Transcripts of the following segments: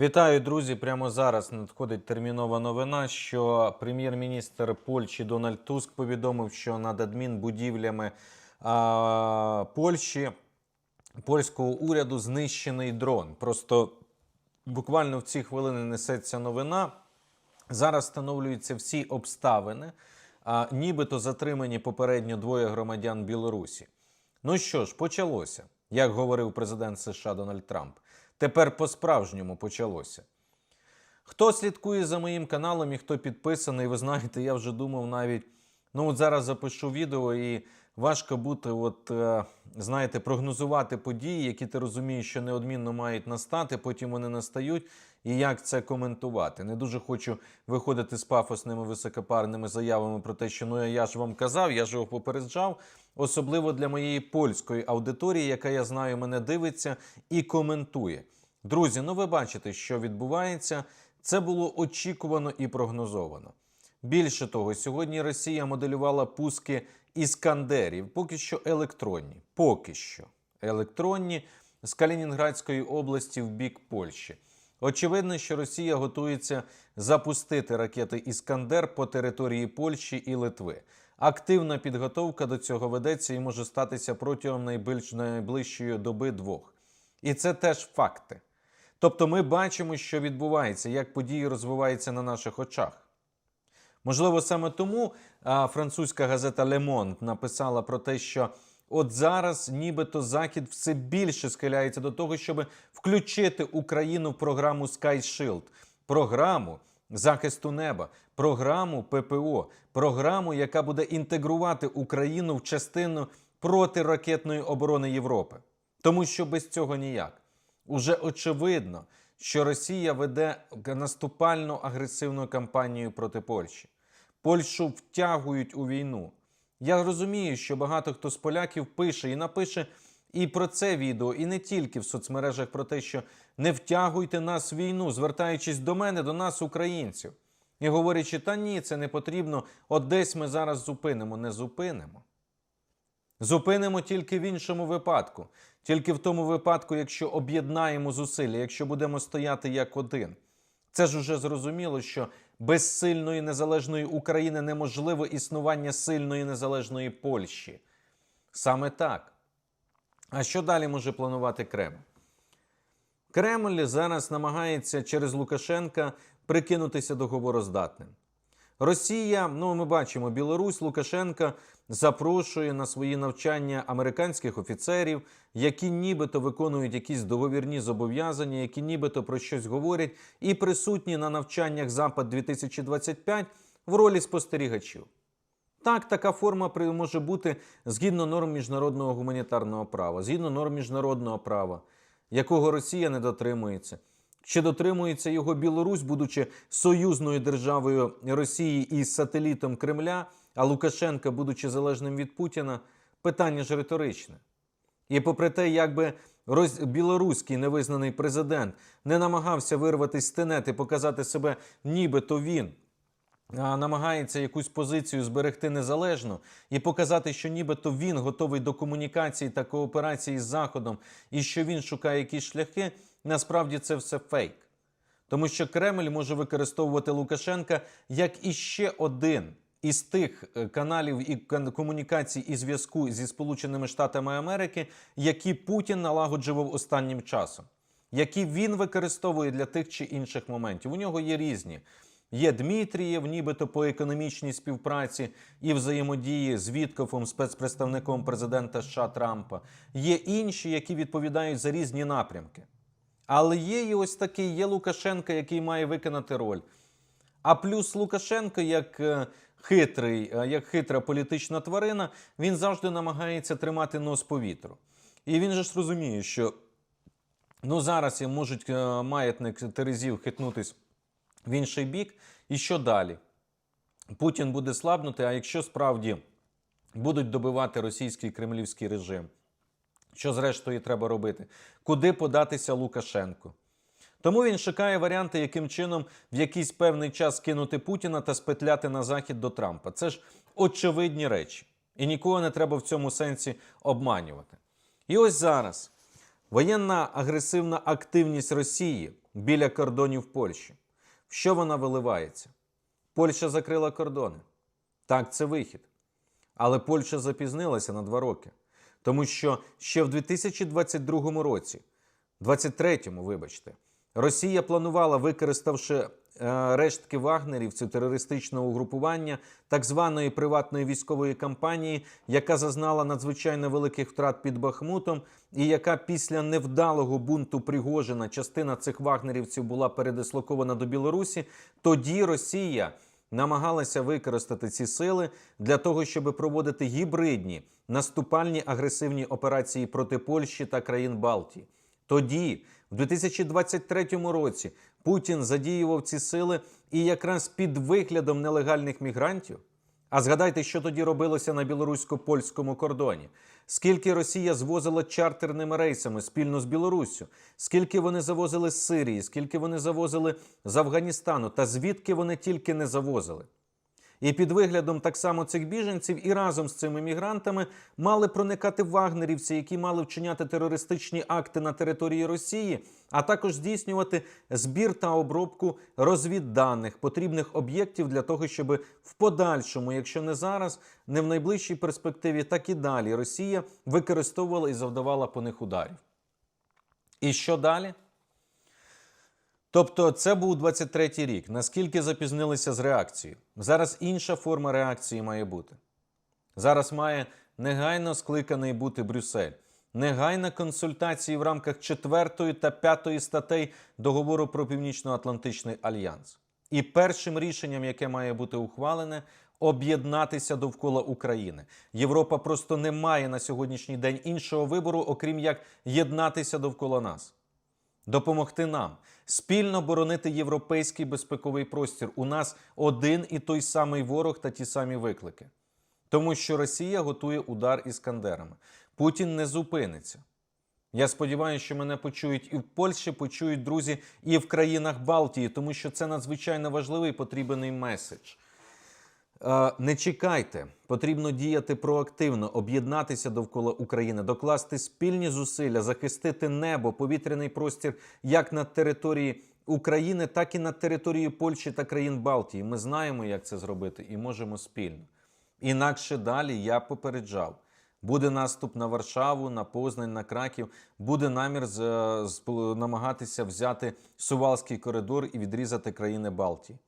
Вітаю, друзі! Прямо зараз надходить термінова новина, що прем'єр-міністр Польщі Дональд Туск повідомив, що над адмінбудівлями а, Польщі польського уряду знищений дрон. Просто буквально в ці хвилини несеться новина. Зараз встановлюються всі обставини, а нібито затримані попередньо двоє громадян Білорусі. Ну що ж, почалося, як говорив президент США Дональд Трамп. Тепер по-справжньому почалося. Хто слідкує за моїм каналом і хто підписаний, ви знаєте, я вже думав навіть. Ну, от зараз запишу відео, і важко бути, от, е, знаєте, прогнозувати події, які ти розумієш, що неодмінно мають настати, потім вони настають, і як це коментувати. Не дуже хочу виходити з пафосними високопарними заявами про те, що ну я ж вам казав, я ж його попереджав. Особливо для моєї польської аудиторії, яка я знаю, мене дивиться і коментує. Друзі, ну ви бачите, що відбувається. Це було очікувано і прогнозовано. Більше того, сьогодні Росія моделювала пуски іскандерів, поки що електронні. Поки що електронні з Калінінградської області в бік Польщі. Очевидно, що Росія готується запустити ракети Іскандер по території Польщі і Литви. Активна підготовка до цього ведеться і може статися протягом найбільш найближчої доби двох. І це теж факти. Тобто ми бачимо, що відбувається, як події розвиваються на наших очах. Можливо, саме тому французька газета Le Monde написала про те, що от зараз нібито Захід все більше схиляється до того, щоб включити Україну в програму Sky Shield, програму захисту неба, програму ППО, програму, яка буде інтегрувати Україну в частину протиракетної оборони Європи. Тому що без цього ніяк. Уже очевидно, що Росія веде наступально агресивну кампанію проти Польщі. Польщу втягують у війну. Я розумію, що багато хто з поляків пише і напише і про це відео, і не тільки в соцмережах про те, що не втягуйте нас в війну, звертаючись до мене, до нас, українців, і говорячи, та ні, це не потрібно. От десь ми зараз зупинимо, не зупинимо. Зупинимо тільки в іншому випадку, тільки в тому випадку, якщо об'єднаємо зусилля, якщо будемо стояти як один. Це ж уже зрозуміло, що без сильної незалежної України неможливо існування сильної незалежної Польщі. Саме так. А що далі може планувати Кремль? Кремль зараз намагається через Лукашенка прикинутися договороздатним. Росія, ну ми бачимо, Білорусь Лукашенка запрошує на свої навчання американських офіцерів, які нібито виконують якісь договірні зобов'язання, які нібито про щось говорять, і присутні на навчаннях Запад 2025 в ролі спостерігачів. Так, така форма може бути згідно норм міжнародного гуманітарного права, згідно норм міжнародного права, якого Росія не дотримується. Чи дотримується його Білорусь, будучи союзною державою Росії і сателітом Кремля, а Лукашенка, будучи залежним від Путіна, питання ж риторичне. І попри те, якби роз... білоруський невизнаний президент не намагався вирватися з тенет і показати себе, нібито він намагається якусь позицію зберегти незалежно і показати, що нібито він готовий до комунікації та кооперації з Заходом і що він шукає якісь шляхи, насправді це все фейк. Тому що Кремль може використовувати Лукашенка як іще один із тих е, каналів і комунікацій і зв'язку зі Сполученими Штатами Америки, які Путін налагоджував останнім часом, які він використовує для тих чи інших моментів. У нього є різні. Є Дмитрієв, нібито по економічній співпраці і взаємодії з Віткофом, спецпредставником президента США Трампа. Є інші, які відповідають за різні напрямки. Але є і ось такий, є Лукашенко, який має виконати роль. А плюс Лукашенко, як е, хитрий, е, як хитра політична тварина, він завжди намагається тримати нос по вітру. І він же ж розуміє, що ну, зараз можуть е, маятник Терезів хитнутись в інший бік. І що далі? Путін буде слабнути, а якщо справді будуть добивати російський кремлівський режим, що зрештою треба робити? Куди податися Лукашенку? Тому він шукає варіанти, яким чином в якийсь певний час кинути Путіна та спетляти на захід до Трампа. Це ж очевидні речі. І нікого не треба в цьому сенсі обманювати. І ось зараз Воєнна агресивна активність Росії біля кордонів Польщі. В що вона виливається? Польща закрила кордони. Так, це вихід. Але Польща запізнилася на два роки. Тому що ще в 2022 році, 23-му, вибачте, Росія планувала, використавши рештки вагнерівців терористичного угрупування так званої приватної військової кампанії, яка зазнала надзвичайно великих втрат під Бахмутом, і яка після невдалого бунту Пригожина частина цих вагнерівців була передислокована до Білорусі. Тоді Росія намагалася використати ці сили для того, щоб проводити гібридні наступальні агресивні операції проти Польщі та країн Балтії. Тоді, в 2023 році, Путін задіював ці сили і якраз під виглядом нелегальних мігрантів. А згадайте, що тоді робилося на білорусько-польському кордоні. Скільки Росія звозила чартерними рейсами спільно з Білоруссю, скільки вони завозили з Сирії, скільки вони завозили з Афганістану, та звідки вони тільки не завозили. І під виглядом так само цих біженців і разом з цими мігрантами мали проникати вагнерівці, які мали вчиняти терористичні акти на території Росії, а також здійснювати збір та обробку розвідданих потрібних об'єктів для того, щоб в подальшому, якщо не зараз, не в найближчій перспективі, так і далі Росія використовувала і завдавала по них ударів. І що далі? Тобто, це був 23-й рік. Наскільки запізнилися з реакцією? Зараз інша форма реакції має бути. Зараз має негайно скликаний бути Брюссель. Негайна консультації в рамках 4 та 5 статей договору про Північно-Атлантичний альянс. І першим рішенням, яке має бути ухвалене, об'єднатися довкола України. Європа просто не має на сьогоднішній день іншого вибору, окрім як єднатися довкола нас допомогти нам спільно боронити європейський безпековий простір. У нас один і той самий ворог та ті самі виклики. Тому що Росія готує удар іскандерами. Путін не зупиниться. Я сподіваюся, що мене почують і в Польщі, почують друзі і в країнах Балтії, тому що це надзвичайно важливий потрібний меседж. Е, Не чекайте, потрібно діяти проактивно, об'єднатися довкола України, докласти спільні зусилля, захистити небо, повітряний простір як на території України, так і на території Польщі та країн Балтії. Ми знаємо, як це зробити, і можемо спільно. Інакше далі я попереджав. Буде наступ на Варшаву, на Познань, на Краків. Буде намір з, з- намагатися взяти Сувалський коридор і відрізати країни Балтії.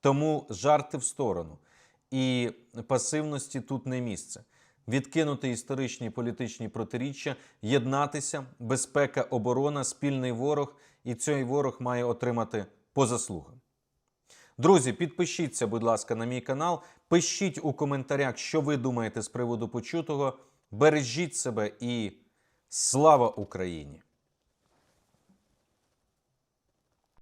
Тому жарти в сторону. І пасивності тут не місце. Відкинути історичні політичні протиріччя, єднатися, безпека, оборона, спільний ворог, і цей ворог має отримати по заслугам. Друзі, підпишіться, будь ласка, на мій канал. Пишіть у коментарях, що ви думаєте з приводу почутого. Бережіть себе і слава Україні!